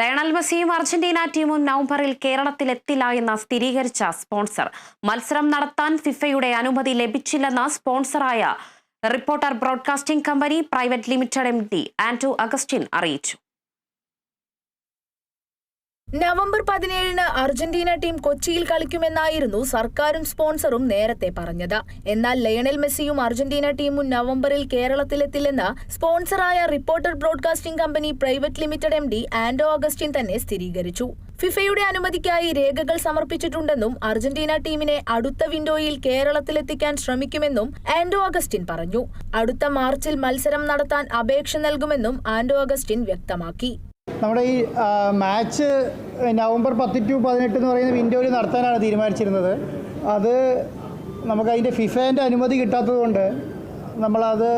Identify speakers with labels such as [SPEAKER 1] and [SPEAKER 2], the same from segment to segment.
[SPEAKER 1] Lionel മെസ്സിയും Argentina ടീമും നവംബറിൽ കേരളത്തിലെത്തില്ല എന്ന് സ്ഥിരീകരിച്ച സ്പോൺസർ. മത്സരം നടത്താൻ ഫിഫയുടെ അനുമതി ലഭിച്ചില്ലെന്ന് സ്പോൺസറായ reporter broadcasting company private limited M D Anto Augustine അറിയിച്ചു.
[SPEAKER 2] നവംബർ പതിനേഴിന് അർജന്റീന ടീം കൊച്ചിയിൽ കളിക്കുമെന്നായിരുന്നു സർക്കാരും സ്പോൺസറും നേരത്തെ പറഞ്ഞത്. എന്നാൽ ലയണൽ മെസ്സിയും അർജന്റീന ടീമും നവംബറിൽ കേരളത്തിലെത്തില്ലെന്ന് സ്പോൺസറായ reporter broadcasting company private limited M D Anto Augustine തന്നെ സ്ഥിരീകരിച്ചു. ഫിഫയുടെ അനുമതിക്കായി രേഖകൾ സമർപ്പിച്ചിട്ടുണ്ടെന്നും അർജന്റീന ടീമിനെ അടുത്ത വിൻഡോയിൽ കേരളത്തിലെത്തിക്കാൻ ശ്രമിക്കുമെന്നും ആന്റോ അഗസ്റ്റിൻ പറഞ്ഞു. അടുത്ത മാർച്ചിൽ മത്സരം നടത്താൻ അപേക്ഷ നൽകുമെന്നും ആന്റോ അഗസ്റ്റിൻ വ്യക്തമാക്കി.
[SPEAKER 3] നമ്മുടെ ഈ മാച്ച് നവംബർ പത്ത് ടു പതിനെട്ട് എന്ന് പറയുന്ന വിൻഡോയിൽ നടത്താനാണ് തീരുമാനിച്ചിരുന്നത്. അത് നമുക്ക് അതിന്റെ ഫിഫേന്റെ അനുമതി കിട്ടാത്തത് കൊണ്ട് നമ്മളത്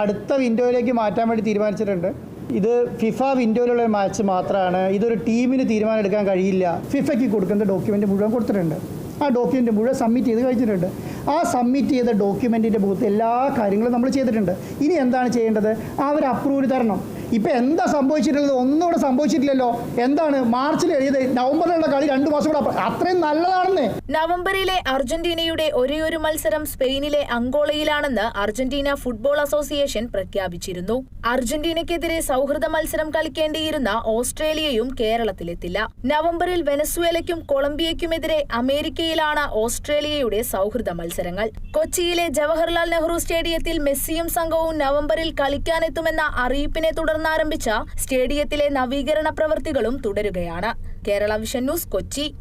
[SPEAKER 3] അടുത്ത വിൻഡോയിലേക്ക് മാറ്റാൻ വേണ്ടി തീരുമാനിച്ചിട്ടുണ്ട്. ഇത് ഫിഫ വിൻഡോയിലുള്ള മാച്ച് മാത്രമാണ്. ഇതൊരു ടീമിന് തീരുമാനം എടുക്കാൻ കഴിയില്ല. ഫിഫയ്ക്ക് കൊടുക്കുന്ന ഡോക്യുമെന്റ് മുഴുവൻ കൊടുത്തിട്ടുണ്ട്. ആ ഡോക്യുമെന്റ് മുഴുവൻ സബ്മിറ്റ് ചെയ്ത് കഴിഞ്ഞിട്ടുണ്ട്. ആ സബ്മിറ്റ് ചെയ്ത ഡോക്യുമെന്റിന്റെ മുഖത്ത് എല്ലാ കാര്യങ്ങളും നമ്മൾ ചെയ്തിട്ടുണ്ട്. ഇനി എന്താണ് ചെയ്യേണ്ടത്? അവർ അപ്രൂവൽ തരണം. ഇപ്പം എന്താ സംഭവിച്ചിട്ടുള്ളത്? ഒന്നും ഇവിടെ സംഭവിച്ചിട്ടില്ലല്ലോ. എന്താണ്? മാർച്ചിൽ എഴുതിയത് നവംബറിലുള്ള കളി രണ്ട് മാസം കൂടെ. അത്രയും നല്ലതാണെന്നേ.
[SPEAKER 2] നവംബറിലെ അർജന്റീനയുടെ ഒരേയൊരു മത്സരം സ്പെയിനിലെ അങ്കോളയിലാണെന്ന് അർജന്റീന ഫുട്ബോൾ അസോസിയേഷൻ പ്രഖ്യാപിച്ചിരുന്നു. അർജന്റീനയ്ക്കെതിരെ സൗഹൃദ മത്സരം കളിക്കേണ്ടിയിരുന്ന ഓസ്ട്രേലിയയും കേരളത്തിലെത്തില്ല. നവംബറിൽ വെനസ്വേലയ്ക്കും കൊളംബിയയ്ക്കുമെതിരെ അമേരിക്കയിലാണ് ഓസ്ട്രേലിയയുടെ സൗഹൃദ മത്സരങ്ങൾ. കൊച്ചിയിലെ ജവഹർലാൽ നെഹ്റു സ്റ്റേഡിയത്തിൽ മെസ്സിയും സംഘവും നവംബറിൽ കളിക്കാനെത്തുമെന്ന അറിയിപ്പിനെ തുടർന്ന് ആരംഭിച്ച സ്റ്റേഡിയത്തിലെ നവീകരണ പ്രവൃത്തികളും തുടരുകയാണ്. Kerala vision news Kochi.